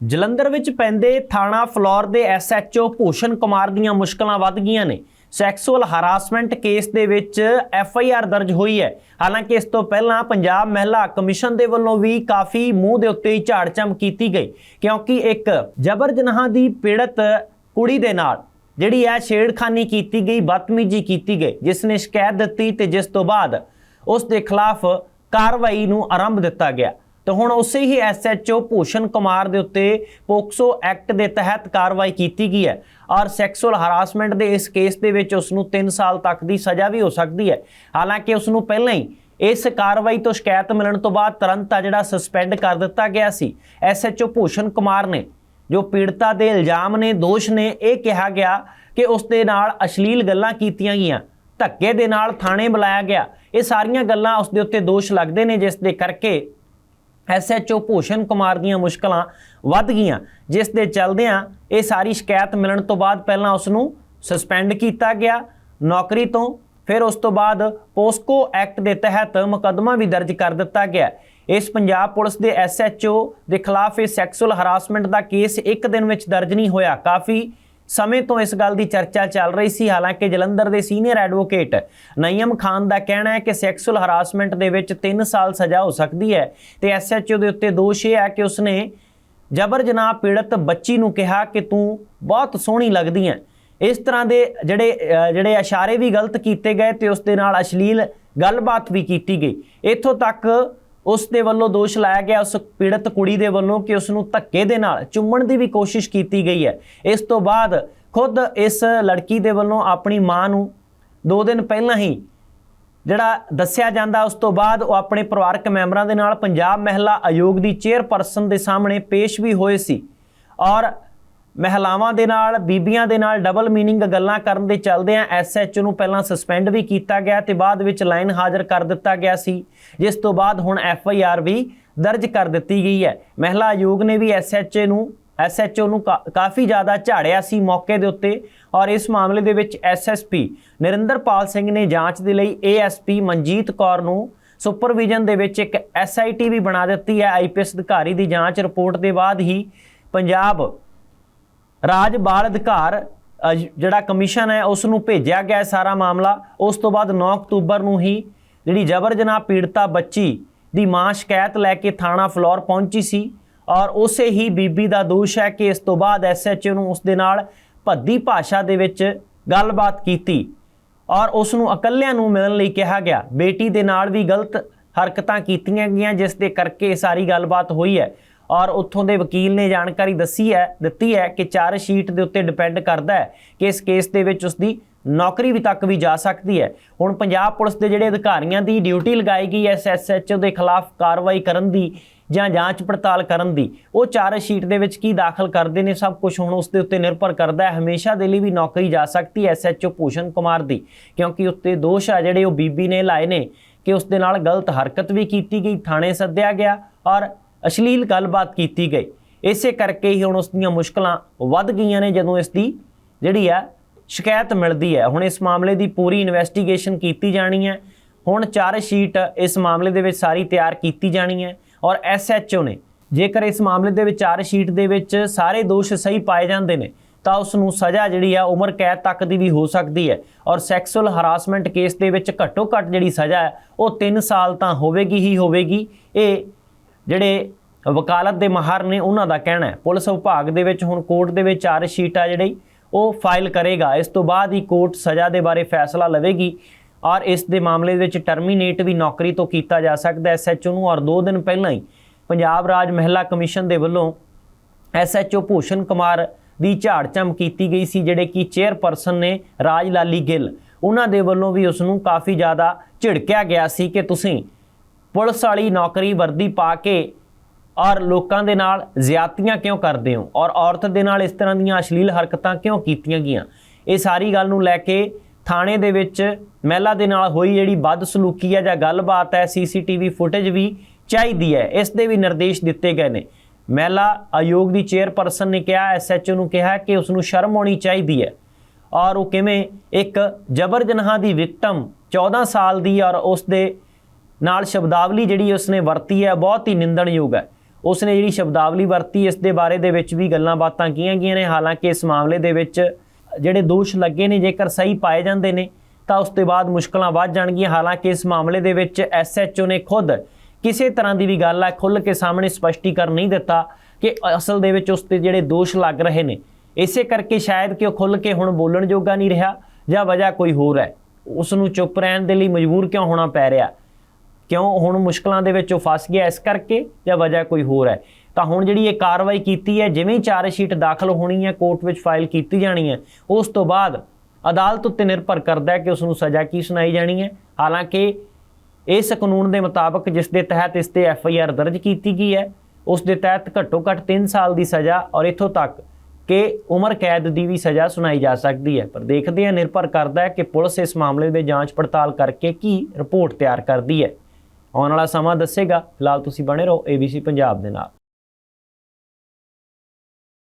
ਜਲੰਧਰ ਵਿੱਚ ਪੈਂਦੇ ਥਾਣਾ ਫਲੋਰ ਦੇ ਐਸਐਚਓ ਭੂਸ਼ਣ ਕੁਮਾਰ ਦੀਆਂ ਮੁਸ਼ਕਲਾਂ ਵੱਧ ਗਈਆਂ ਨੇ। ਸੈਕਸੁਅਲ ਹਰਾਸਮੈਂਟ ਕੇਸ ਦੇ ਵਿੱਚ ਐਫਆਈਆਰ ਦਰਜ ਹੋਈ ਹੈ। ਹਾਲਾਂਕਿ ਇਸ ਤੋਂ ਪਹਿਲਾਂ ਪੰਜਾਬ ਮਹਿਲਾ ਕਮਿਸ਼ਨ ਦੇ ਵੱਲੋਂ ਵੀ ਕਾਫੀ ਮੂੰਹ ਦੇ ਉੱਤੇ ਹੀ ਝਾੜਚਮ ਕੀਤੀ ਗਈ, ਕਿਉਂਕਿ ਇੱਕ ਜਬਰ ਜਨਾਹ ਦੀ ਪੀੜਤ ਕੁੜੀ ਦੇ ਨਾਲ ਜਿਹੜੀ ਹੈ ਛੇੜਖਾਨੀ ਕੀਤੀ ਗਈ, ਬਦਤਮੀਜ਼ੀ ਕੀਤੀ ਗਈ, ਜਿਸ ਨੇ ਸ਼ਿਕਾਇਤ ਦਿੱਤੀ ਤੇ ਜਿਸ ਤੋਂ ਬਾਅਦ ਉਸ ਦੇ ਖਿਲਾਫ ਕਾਰਵਾਈ ਨੂੰ ਆਰੰਭ ਦਿੱਤਾ ਗਿਆ। ਤਾਂ ਹੁਣ ਉਸੇ ਹੀ ਐਸਐਚਓ ਭੂਸ਼ਣ ਕੁਮਾਰ ਦੇ ਉੱਤੇ ਪੋਕਸੋ ਐਕਟ ਦੇ ਤਹਿਤ ਕਾਰਵਾਈ ਕੀਤੀ ਗਈ ਹੈ। ਔਰ ਸੈਕਸੁਅਲ ਹਰਾਸਮੈਂਟ ਦੇ ਇਸ ਕੇਸ ਦੇ ਵਿੱਚ ਉਸ ਨੂੰ 3 ਸਾਲ ਤੱਕ ਦੀ ਸਜ਼ਾ ਵੀ ਹੋ ਸਕਦੀ ਹੈ। ਹਾਲਾਂਕਿ ਉਸ ਨੂੰ ਪਹਿਲਾਂ ਹੀ ਇਸ ਕਾਰਵਾਈ ਤੋਂ ਸ਼ਿਕਾਇਤ ਮਿਲਣ ਤੋਂ ਬਾਅਦ ਤੁਰੰਤ ਆ ਜਿਹੜਾ ਸਸਪੈਂਡ ਕਰ ਦਿੱਤਾ ਗਿਆ ਸੀ। ਐਸਐਚਓ ਭੂਸ਼ਣ ਕੁਮਾਰ ਨੇ ਜੋ ਪੀੜਤਾ ਦੇ ਇਲਜ਼ਾਮ ਨੇ, ਦੋਸ਼ ਨੇ, ਇਹ ਕਿਹਾ ਗਿਆ ਕਿ ਉਸ ਦੇ ਨਾਲ ਅਸ਼ਲੀਲ ਗੱਲਾਂ ਕੀਤੀਆਂ ਗਈਆਂ। ਧੱਕੇ ਦੇ ਨਾਲ ਥਾਣੇ ਬੁਲਾਇਆ ਗਿਆ। ਇਹ ਸਾਰੀਆਂ ਗੱਲਾਂ ਉਸ ਦੇ ਉੱਤੇ ਦੋਸ਼ ਲੱਗਦੇ ਨੇ, ਜਿਸ ਦੇ ਕਰਕੇ ਐਸਐਚਓ ਭੂਸ਼ਣ ਕੁਮਾਰ ਦੀਆਂ ਮੁਸ਼ਕਲਾਂ ਵੱਧ ਗਈਆਂ, ਜਿਸ ਦੇ ਚਲਦਿਆਂ ਇਹ ਸਾਰੀ ਸ਼ਿਕਾਇਤ ਮਿਲਣ ਤੋਂ ਬਾਅਦ ਪਹਿਲਾਂ ਉਸ ਨੂੰ ਸਸਪੈਂਡ ਕੀਤਾ ਗਿਆ। ਨੌਕਰੀ ਤੋਂ ਫਿਰ ਉਸ ਤੋਂ ਬਾਅਦ ਪੋਸਕੋ ਐਕਟ ਦੇ ਤਹਿਤ ਮੁਕੱਦਮਾ ਵੀ ਦਰਜ ਕਰ ਦਿੱਤਾ ਗਿਆ। ਇਸ ਪੰਜਾਬ ਪੁਲਿਸ ਦੇ ਐਸਐਚਓ ਦੇ ਖਿਲਾਫ ਇਹ ਸੈਕਸੁਅਲ ਹਰਾਸਮੈਂਟ ਦਾ ਕੇਸ ਇੱਕ ਦਿਨ ਵਿੱਚ ਦਰਜ ਨਹੀਂ ਹੋਇਆ। ਕਾਫੀ ਸਮੇਂ ਤੋਂ ਇਸ ਗੱਲ ਦੀ ਚਰਚਾ ਚੱਲ ਰਹੀ ਸੀ, ਹਾਲਾਂਕਿ ਜਲੰਧਰ ਦੇ ਸੀਨੀਅਰ ਐਡਵੋਕੇਟ ਨਈਮ ਖਾਨ ਦਾ ਕਹਿਣਾ ਹੈ ਕਿ ਸੈਕਸੁਅਲ ਹਰਾਸਮੈਂਟ ਦੇ ਵਿੱਚ 3 ਸਾਲ ਸਜ਼ਾ ਹੋ ਸਕਦੀ ਹੈ ਤੇ ਐਸਐਚਓ ਦੇ ਉੱਤੇ ਦੋਸ਼ ਇਹ ਹੈ ਕਿ ਉਸਨੇ ਜਬਰ ਜਨਾਹ ਪੀੜਤ ਬੱਚੀ ਨੂੰ ਕਿਹਾ ਕਿ ਤੂੰ ਬਹੁਤ ਸੋਹਣੀ ਲੱਗਦੀ ਹੈ। ਇਸ ਤਰ੍ਹਾਂ ਦੇ ਜਿਹੜੇ ਜਿਹੜੇ ਇਸ਼ਾਰੇ ਵੀ ਗਲਤ ਕੀਤੇ ਗਏ ਤੇ ਉਸ ਦੇ ਨਾਲ ਅਸ਼ਲੀਲ ਗੱਲਬਾਤ ਵੀ ਕੀਤੀ ਗਈ। ਇੱਥੋਂ ਤੱਕ ਉਸ ਦੇ ਵੱਲੋਂ ਦੋਸ਼ ਲਾਇਆ ਗਿਆ, ਉਸ ਪੀੜਤ ਕੁੜੀ ਦੇ ਵੱਲੋਂ ਕਿ ਉਸ ਨੂੰ ਧੱਕੇ ਦੇ ਨਾਲ ਚੁੰਮਣ ਦੀ ਵੀ ਕੋਸ਼ਿਸ਼ ਕੀਤੀ ਗਈ ਹੈ। ਇਸ ਤੋਂ ਬਾਅਦ ਖੁਦ ਇਸ ਲੜਕੀ ਦੇ ਵੱਲੋਂ ਆਪਣੀ ਮਾਂ ਨੂੰ 2 ਦਿਨ ਪਹਿਲਾਂ ਹੀ ਜਿਹੜਾ ਦੱਸਿਆ ਜਾਂਦਾ, ਉਸ ਤੋਂ ਬਾਅਦ ਉਹ ਆਪਣੇ ਪਰਿਵਾਰਕ ਮੈਂਬਰਾਂ ਦੇ ਨਾਲ ਪੰਜਾਬ ਮਹਿਲਾ ਆਯੋਗ ਦੀ ਚੇਅਰਪਰਸਨ ਦੇ ਸਾਹਮਣੇ ਪੇਸ਼ ਵੀ ਹੋਏ ਸੀ। ਔਰ ਮਹਿਲਾਵਾਂ ਦੇ ਨਾਲ, ਬੀਬੀਆਂ ਦੇ ਨਾਲ ਡਬਲ ਮੀਨਿੰਗ ਗੱਲਾਂ ਕਰਨ ਦੇ ਚੱਲਦਿਆਂ ਐਸਐਚ ਨੂੰ ਪਹਿਲਾਂ ਸਸਪੈਂਡ ਵੀ ਕੀਤਾ ਗਿਆ ਤੇ ਬਾਅਦ ਵਿੱਚ ਲਾਈਨ ਹਾਜ਼ਰ ਕਰ ਦਿੱਤਾ ਗਿਆ ਸੀ, ਜਿਸ ਤੋਂ ਬਾਅਦ ਹੁਣ ਐਫਆਈਆਰ ਵੀ ਦਰਜ ਕਰ ਦਿੱਤੀ ਗਈ ਹੈ। ਮਹਿਲਾ ਆਯੋਗ ਨੇ ਵੀ ਐਸਐਚ ਨੂੰ ਐਸਐਚਓ ਨੂੰ ਕਾ- ਕਾਫੀ ਜ਼ਿਆਦਾ ਝਾੜਿਆ ਸੀ ਮੌਕੇ ਦੇ ਉੱਤੇ ਔਰ ਇਸ ਮਾਮਲੇ ਦੇ ਵਿੱਚ ਐਸਐਸਪੀ ਨਰਿੰਦਰਪਾਲ ਸਿੰਘ ਨੇ ਜਾਂਚ ਦੇ ਲਈ ਏਐਸਪੀ ਮਨਜੀਤ ਕੌਰ ਨੂੰ ਸੁਪਰਵਿਜ਼ਨ ਦੇ ਵਿੱਚ ਇੱਕ ਐਸਆਈਟੀ ਵੀ ਬਣਾ ਦਿੱਤੀ ਹੈ। ਆਈਪੀਐਸ ਅਧਿਕਾਰੀ ਦੀ ਜਾਂਚ ਰਿਪੋਰਟ ਦੇ ਬਾਅਦ ਹੀ ਪੰਜਾਬ ਰਾਜ ਬਾਲ ਅਧਿਕਾਰ ਜਿਹੜਾ ਕਮਿਸ਼ਨ ਹੈ ਉਸ ਨੂੰ ਭੇਜਿਆ ਗਿਆ ਸਾਰਾ ਮਾਮਲਾ। ਉਸ ਤੋਂ ਬਾਅਦ 9 ਅਕਤੂਬਰ ਨੂੰ ਹੀ ਜਿਹੜੀ ਜਬਰ ਜਨਾਹ ਪੀੜਤਾ ਬੱਚੀ ਦੀ ਮਾਂ ਸ਼ਿਕਾਇਤ ਲੈ ਕੇ ਥਾਣਾ ਫਲੋਰ ਪਹੁੰਚੀ ਸੀ ਔਰ ਉਸੇ ਹੀ ਬੀਬੀ ਦਾ ਦੋਸ਼ ਹੈ ਕਿ ਇਸ ਤੋਂ ਬਾਅਦ ਐਸਐਚਓ ਨੂੰ ਉਸ ਦੇ ਨਾਲ ਭੱਦੀ ਭਾਸ਼ਾ ਦੇ ਵਿੱਚ ਗੱਲਬਾਤ ਕੀਤੀ ਔਰ ਉਸ ਨੂੰ ਇਕੱਲਿਆਂ ਨੂੰ ਮਿਲਣ ਲਈ ਕਿਹਾ ਗਿਆ। ਬੇਟੀ ਦੇ ਨਾਲ ਵੀ ਗਲਤ ਹਰਕਤਾਂ ਕੀਤੀਆਂ ਗਈਆਂ, ਜਿਸ ਦੇ ਕਰਕੇ ਸਾਰੀ ਗੱਲਬਾਤ ਹੋਈ ਹੈ। ਔਰ ਉੱਥੋਂ ਦੇ ਵਕੀਲ ਨੇ ਜਾਣਕਾਰੀ ਦੱਸੀ ਹੈ, ਦਿੱਤੀ ਹੈ ਕਿ ਚਾਰਜ ਸ਼ੀਟ ਦੇ ਉੱਤੇ ਡਿਪੈਂਡ ਕਰਦਾ ਹੈ ਕਿ ਇਸ ਕੇਸ ਦੇ ਵਿੱਚ ਉਸ ਦੀ ਨੌਕਰੀ ਵੀ ਤੱਕ ਵੀ ਜਾ ਸਕਦੀ ਹੈ। ਹੁਣ ਪੰਜਾਬ ਪੁਲਿਸ ਦੇ ਜਿਹੜੇ ਅਧਿਕਾਰੀਆਂ ਦੀ ਡਿਊਟੀ ਲਗਾਈ ਗਈ ਹੈ ਐਸਐਚਓ ਦੇ ਖਿਲਾਫ ਕਾਰਵਾਈ ਕਰਨ ਦੀ ਜਾਂ ਜਾਂਚ ਪੜਤਾਲ ਕਰਨ ਦੀ, ਉਹ ਚਾਰਜ ਸ਼ੀਟ ਦੇ ਵਿੱਚ ਕੀ ਦਾਖਲ ਕਰਦੇ ਨੇ ਸਭ ਕੁਝ ਹੁਣ ਉਸ ਦੇ ਉੱਤੇ ਨਿਰਭਰ ਕਰਦਾ ਹੈ। ਹਮੇਸ਼ਾ ਦੇ ਲਈ ਵੀ ਨੌਕਰੀ ਜਾ ਸਕਦੀ ਹੈ ਐਸਐਚਓ ਭੂਸ਼ਣ ਕੁਮਾਰ ਦੀ, ਕਿਉਂਕਿ ਉੱਤੇ ਦੋਸ਼ ਆ ਜਿਹੜੇ ਉਹ ਬੀਬੀ ਨੇ ਲਾਏ ਨੇ ਕਿ ਉਸ ਦੇ ਨਾਲ ਗਲਤ ਹਰਕਤ ਵੀ ਕੀਤੀ ਗਈ, ਥਾਣੇ ਸੱਦਿਆ ਗਿਆ ਔਰ ਅਸ਼ਲੀਲ ਗੱਲਬਾਤ ਕੀਤੀ ਗਈ। ਇਸੇ ਕਰਕੇ ਹੀ ਹੁਣ ਉਸ ਦੀਆਂ ਮੁਸ਼ਕਲਾਂ ਵੱਧ ਗਈਆਂ ਨੇ ਜਦੋਂ ਇਸ ਦੀ ਜਿਹੜੀ ਆ ਸ਼ਿਕਾਇਤ ਮਿਲਦੀ ਹੈ। ਹੁਣ ਇਸ ਮਾਮਲੇ ਦੀ ਪੂਰੀ ਇਨਵੈਸਟੀਗੇਸ਼ਨ ਕੀਤੀ ਜਾਣੀ ਹੈ। ਹੁਣ ਚਾਰਜ ਸ਼ੀਟ ਇਸ ਮਾਮਲੇ ਦੇ ਵਿੱਚ ਸਾਰੀ ਤਿਆਰ ਕੀਤੀ ਜਾਣੀ ਹੈ ਔਰ ਐਸਐਚਓ ਨੇ ਜੇਕਰ ਇਸ ਮਾਮਲੇ ਦੇ ਵਿੱਚ ਚਾਰਜ ਸ਼ੀਟ ਦੇ ਵਿੱਚ ਸਾਰੇ ਦੋਸ਼ ਸਹੀ ਪਾਏ ਜਾਂਦੇ ਨੇ, ਤਾਂ ਉਸ ਨੂੰ ਸਜ਼ਾ ਜਿਹੜੀ ਆ ਉਮਰ ਕੈਦ ਤੱਕ ਦੀ ਵੀ ਹੋ ਸਕਦੀ ਹੈ ਔਰ ਸੈਕਸੁਅਲ ਹਰਾਸਮੈਂਟ ਕੇਸ ਦੇ ਵਿੱਚ ਘੱਟੋ ਘੱਟ ਜਿਹੜੀ ਸਜ਼ਾ ਹੈ, ਉਹ 3 ਸਾਲ ਤਾਂ ਹੋਵੇਗੀ ਹੀ ਹੋਵੇਗੀ। ਇਹ ਜਿਹੜੇ ਵਕਾਲਤ ਦੇ ਮਾਹਰ ਨੇ ਉਹਨਾਂ ਦਾ ਕਹਿਣਾ ਹੈ। ਪੁਲਿਸ ਵਿਭਾਗ ਦੇ ਵਿੱਚ ਹੁਣ ਕੋਰਟ ਦੇ ਵਿੱਚ ਚਾਰਜ ਸ਼ੀਟ ਆ ਜਿਹੜੀ, ਉਹ ਫਾਈਲ ਕਰੇਗਾ। ਇਸ ਤੋਂ ਬਾਅਦ ਹੀ ਕੋਰਟ ਸਜ਼ਾ ਦੇ ਬਾਰੇ ਫੈਸਲਾ ਲਵੇਗੀ ਔਰ ਇਸ ਦੇ ਮਾਮਲੇ ਦੇ ਵਿੱਚ ਟਰਮੀਨੇਟ ਵੀ ਨੌਕਰੀ ਤੋਂ ਕੀਤਾ ਜਾ ਸਕਦਾ। ਹੈ ਐਸਐਚਓ ਨੂੰ ਔਰ 2 ਦਿਨ ਪਹਿਲਾਂ ਹੀ ਪੰਜਾਬ ਰਾਜ ਮਹਿਲਾ ਕਮਿਸ਼ਨ ਦੇ ਵੱਲੋਂ ਐਸਐਚਓ ਭੂਸ਼ਣ ਕੁਮਾਰ ਦੀ ਝਾੜਚਮ ਕੀਤੀ ਗਈ ਸੀ, ਜਿਹੜੇ ਕਿ ਚੇਅਰਪਰਸਨ ਨੇ ਰਾਜ ਲਾਲੀ ਗਿੱਲ। ਉਹਨਾਂ ਦੇ ਵੱਲੋਂ ਵੀ ਉਸ ਨੂੰ ਕਾਫੀ ਜ਼ਿਆਦਾ ਝਿੜਕਿਆ ਗਿਆ ਸੀ ਕਿ ਤੁਸੀਂ ਪੁਲਿਸ ਵਾਲੀ ਨੌਕਰੀ ਵਰਦੀ ਪਾ ਕੇ ਔਰ ਲੋਕਾਂ ਦੇ ਨਾਲ ਜ਼ਿਆਤੀਆਂ ਕਿਉਂ ਕਰਦੇ ਹੋ? ਔਰ ਔਰਤ ਦੇ ਨਾਲ ਇਸ ਤਰ੍ਹਾਂ ਦੀਆਂ ਅਸ਼ਲੀਲ ਹਰਕਤਾਂ ਕਿਉਂ ਕੀਤੀਆਂ ਗਈਆਂ? ਇਹ ਸਾਰੀ ਗੱਲ ਨੂੰ ਲੈ ਕੇ ਥਾਣੇ ਦੇ ਵਿੱਚ ਮਹਿਲਾ ਦੇ ਨਾਲ ਹੋਈ ਜਿਹੜੀ ਬਦਸਲੂਕੀ ਹੈ ਜਾਂ ਗੱਲਬਾਤ ਹੈ, ਸੀਸੀਟੀਵੀ ਫੁਟੇਜ ਵੀ ਚਾਹੀਦੀ ਹੈ। ਇਸ ਦੇ ਵੀ ਨਿਰਦੇਸ਼ ਦਿੱਤੇ ਗਏ ਨੇ। ਮਹਿਲਾ ਆਯੋਗ ਦੀ ਚੇਅਰਪਰਸਨ ਨੇ ਕਿਹਾ ਐਸਐਚਓ ਨੂੰ ਕਿਹਾ ਕਿ ਉਸ ਨੂੰ ਸ਼ਰਮ ਆਉਣੀ ਚਾਹੀਦੀ ਹੈ। ਔਰ ਉਹ ਕਿਵੇਂ ਇੱਕ ਜਬਰ ਜਨਾਹ ਦੀ ਵਿਕਟਮ 14 ਸਾਲ ਦੀ ਔਰ ਉਸ ਦੇ ਨਾਲ ਸ਼ਬਦਾਵਲੀ ਜਿਹੜੀ ਉਸਨੇ ਵਰਤੀ ਹੈ, ਬਹੁਤ ਹੀ ਨਿੰਦਣਯੋਗ ਹੈ। ਉਸਨੇ ਜਿਹੜੀ ਸ਼ਬਦਾਵਲੀ ਵਰਤੀ, ਇਸ ਦੇ ਬਾਰੇ ਦੇ ਵਿੱਚ ਵੀ ਗੱਲਾਂ ਬਾਤਾਂ ਕੀਆਂ ਗਈਆਂ ਨੇ। ਹਾਲਾਂਕਿ ਇਸ ਮਾਮਲੇ ਦੇ ਵਿੱਚ ਜਿਹੜੇ ਦੋਸ਼ ਲੱਗੇ ਨੇ, ਜੇਕਰ ਸਹੀ ਪਾਏ ਜਾਂਦੇ ਨੇ, ਤਾਂ ਉਸ ਤੋਂ ਬਾਅਦ ਮੁਸ਼ਕਲਾਂ ਵੱਧ ਜਾਣਗੀਆਂ। ਹਾਲਾਂਕਿ ਇਸ ਮਾਮਲੇ ਦੇ ਵਿੱਚ ਐਸਐਚਓ ਨੇ ਖੁਦ ਕਿਸੇ ਤਰ੍ਹਾਂ ਦੀ ਵੀ ਗੱਲ ਹੈ, ਖੁੱਲ੍ਹ ਕੇ ਸਾਹਮਣੇ ਸਪਸ਼ਟੀਕਰਨ ਨਹੀਂ ਦਿੱਤਾ ਕਿ ਅਸਲ ਦੇ ਵਿੱਚ ਉਸ ਤੇ ਜਿਹੜੇ ਦੋਸ਼ ਲੱਗ ਰਹੇ ਨੇ। ਇਸੇ ਕਰਕੇ ਸ਼ਾਇਦ ਕਿ ਉਹ ਖੁੱਲ੍ਹ ਕੇ ਹੁਣ ਬੋਲਣ ਜੋਗਾ ਨਹੀਂ ਰਿਹਾ ਜਾਂ ਵਜ੍ਹਾ ਕੋਈ ਹੋਰ ਹੈ। ਉਸ ਨੂੰ ਚੁੱਪ ਰਹਿਣ ਦੇ ਲਈ ਮਜਬੂਰ ਕਿਉਂ ਹੋਣਾ ਪੈ ਰਿਹਾ? ਕਿਉਂ ਹੁਣ ਮੁਸ਼ਕਲਾਂ ਦੇ ਵਿੱਚ ਉਹ ਫਸ ਗਿਆ ਇਸ ਕਰਕੇ ਜਾਂ ਵਜ੍ਹਾ ਕੋਈ ਹੋਰ ਹੈ? ਤਾਂ ਹੁਣ ਜਿਹੜੀ ਇਹ ਕਾਰਵਾਈ ਕੀਤੀ ਹੈ, ਜਿਵੇਂ ਹੀ ਚਾਰਜ ਸ਼ੀਟ ਦਾਖਲ ਹੋਣੀ ਹੈ, ਕੋਰਟ ਵਿੱਚ ਫਾਈਲ ਕੀਤੀ ਜਾਣੀ ਹੈ, ਉਸ ਤੋਂ ਬਾਅਦ ਅਦਾਲਤ ਉੱਤੇ ਨਿਰਭਰ ਕਰਦਾ ਹੈ ਕਿ ਉਸ ਨੂੰ ਸਜ਼ਾ ਕੀ ਸੁਣਾਈ ਜਾਣੀ ਹੈ। ਹਾਲਾਂਕਿ ਇਸ ਕਾਨੂੰਨ ਦੇ ਮੁਤਾਬਕ ਜਿਸ ਦੇ ਤਹਿਤ ਇਸ ਤੇ ਐਫ ਆਈ ਆਰ ਦਰਜ ਕੀਤੀ ਗਈ ਹੈ, ਉਸ ਦੇ ਤਹਿਤ ਘੱਟੋ ਘੱਟ 3 ਸਾਲ ਦੀ ਸਜ਼ਾ ਔਰ ਇਥੋਂ ਤੱਕ ਕਿ ਉਮਰ ਕੈਦ ਦੀ ਵੀ ਸਜ਼ਾ ਸੁਣਾਈ ਜਾ ਸਕਦੀ ਹੈ। ਪਰ ਦੇਖਦੇ ਹਾਂ, ਨਿਰਭਰ ਕਰਦਾ ਹੈ ਕਿ ਪੁਲਿਸ ਇਸ ਮਾਮਲੇ ਦੇ ਜਾਂਚ ਪੜਤਾਲ ਕਰਕੇ ਕੀ ਰਿਪੋਰਟ ਤਿਆਰ ਕਰਦੀ ਹੈ। ਆਉਣ ਵਾਲਾ ਸਮਾਂ ਦੱਸੇਗਾ। ਫਿਲਹਾਲ ਤੁਸੀਂ ਬਣੇ ਰਹੋ ABC ਪੰਜਾਬ ਦੇ ਨਾਲ।